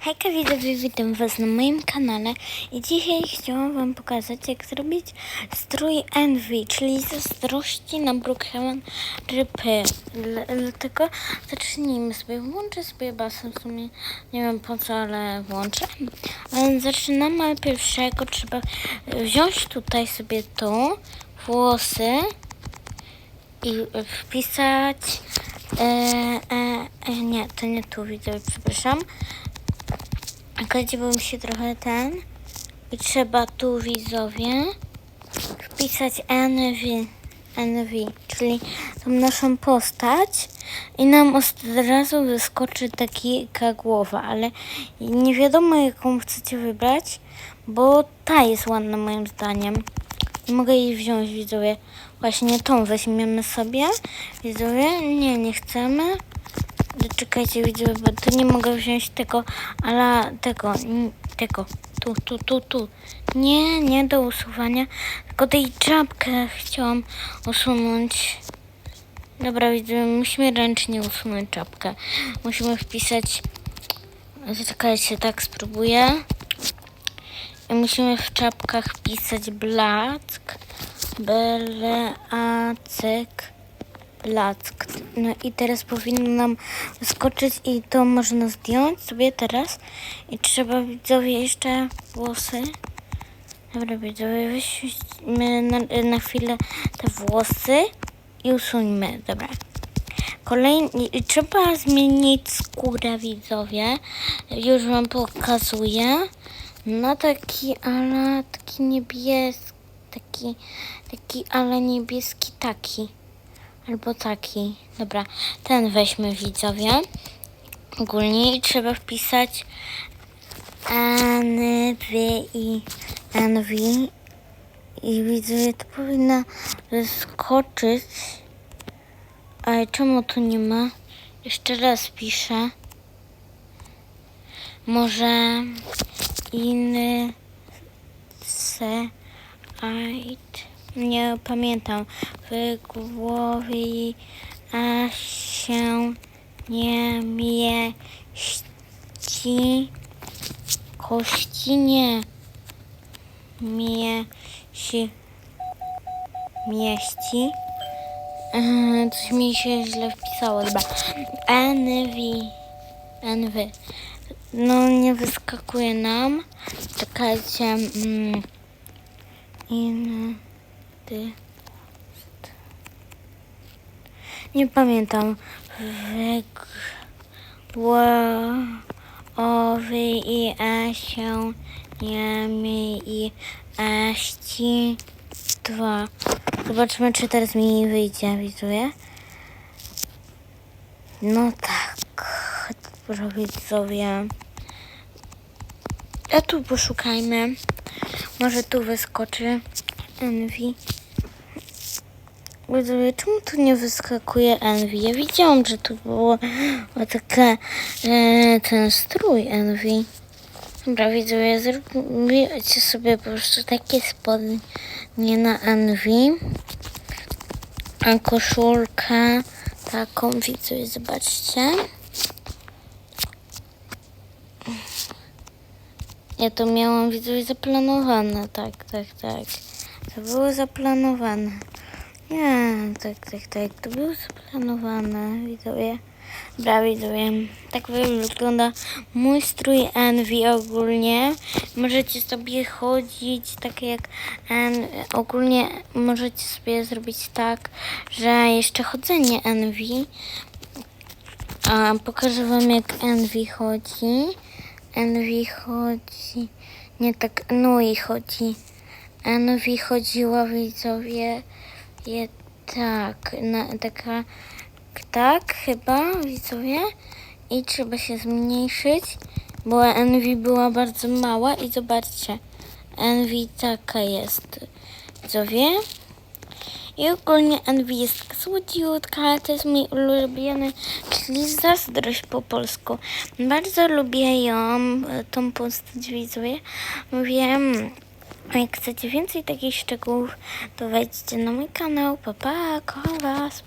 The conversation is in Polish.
Hejka widzowie, witam was na moim kanale i dzisiaj chciałam wam pokazać jak zrobić strój Envy, czyli zazdrości na Brookhaven rypy. Dl- Dlatego zacznijmy sobie, włączę sobie basen w sumie, nie wiem po co, ale włączę. Zaczynamy, ale pierwszego trzeba wziąć tutaj sobie tu włosy i wpisać e, e, e, nie, to nie tu widzę, przepraszam. Zgodziłbym się trochę ten. I trzeba tu widzowie wpisać NV, NV, czyli tą naszą postać i nam od razu wyskoczy taka głowa, ale nie wiadomo jaką chcecie wybrać, bo ta jest ładna moim zdaniem. Nie mogę jej wziąć widzowie. Właśnie tą weźmiemy sobie. Widzowie, nie, nie chcemy. Czekajcie widzowie, bo tu nie mogę wziąć tego, ale tego, tego, tu, tu, tu, tu. Nie, nie do usuwania, tylko tej czapkę chciałam usunąć. Dobra, widzowie, musimy ręcznie usunąć czapkę. Musimy wpisać, czekajcie, tak spróbuję. I musimy w czapkach pisać black, black, black. No i teraz powinno nam wyskoczyć i to można zdjąć sobie teraz. I trzeba widzowie jeszcze włosy. Dobra widzowie, weźmy na, na chwilę te włosy i usuńmy. Dobra. Kolejny, trzeba zmienić skórę widzowie. Już wam pokazuję. Na taki, ale taki niebieski, taki, taki, ale niebieski taki. Albo taki. Dobra, ten weźmy widzowie. Ogólnie i trzeba wpisać NV i NV. I widzowie, to powinna wyskoczyć. Ale czemu tu nie ma? Jeszcze raz piszę. Może inny ait. Nie pamiętam. W głowie a się nie mieści. Kości nie mieści. Mieści. Yy, Coś mi się źle wpisało. Dobra. NV. NV. No nie wyskakuje nam. Czekajcie. Mm. In. Nie pamiętam. Wyg. Łowy i a się i aści dwa. Zobaczmy, czy teraz mi wyjdzie, widzowie. No tak. Robić sobie. A tu poszukajmy. Może tu wyskoczy Envy. Widzowie, czemu tu nie wyskakuje Envy? Ja widziałam, że tu było o takie e, ten strój Envy. Dobra, widzowie, zrobicie sobie po prostu takie spodnie na Envy. A koszulkę taką, widzowie, zobaczcie. Ja to miałam, widzowie, zaplanowane, tak, tak, tak. To było zaplanowane. Nie, tak, tak, tak, to było zaplanowane, widzowie. Dobra, widzowie, tak wygląda mój strój Envy ogólnie. Możecie sobie chodzić tak jak en, ogólnie możecie sobie zrobić tak, że jeszcze chodzenie Envy. A pokażę wam jak Envy chodzi. Envy chodzi. Nie tak, no i chodzi. Envy chodziła widzowie. Je, tak, na, taka, tak chyba widzowie. I trzeba się zmniejszyć, bo Envy była bardzo mała i zobaczcie. Envy taka jest, widzowie. I ogólnie Envy jest taka słodziutka, ale to jest mój ulubiony, czyli zazdrość po polsku. Bardzo lubię ją, tą postać widzowie. Wiem, a jak chcecie więcej takich szczegółów, to wejdźcie na mój kanał. Pa, pa, kocham was.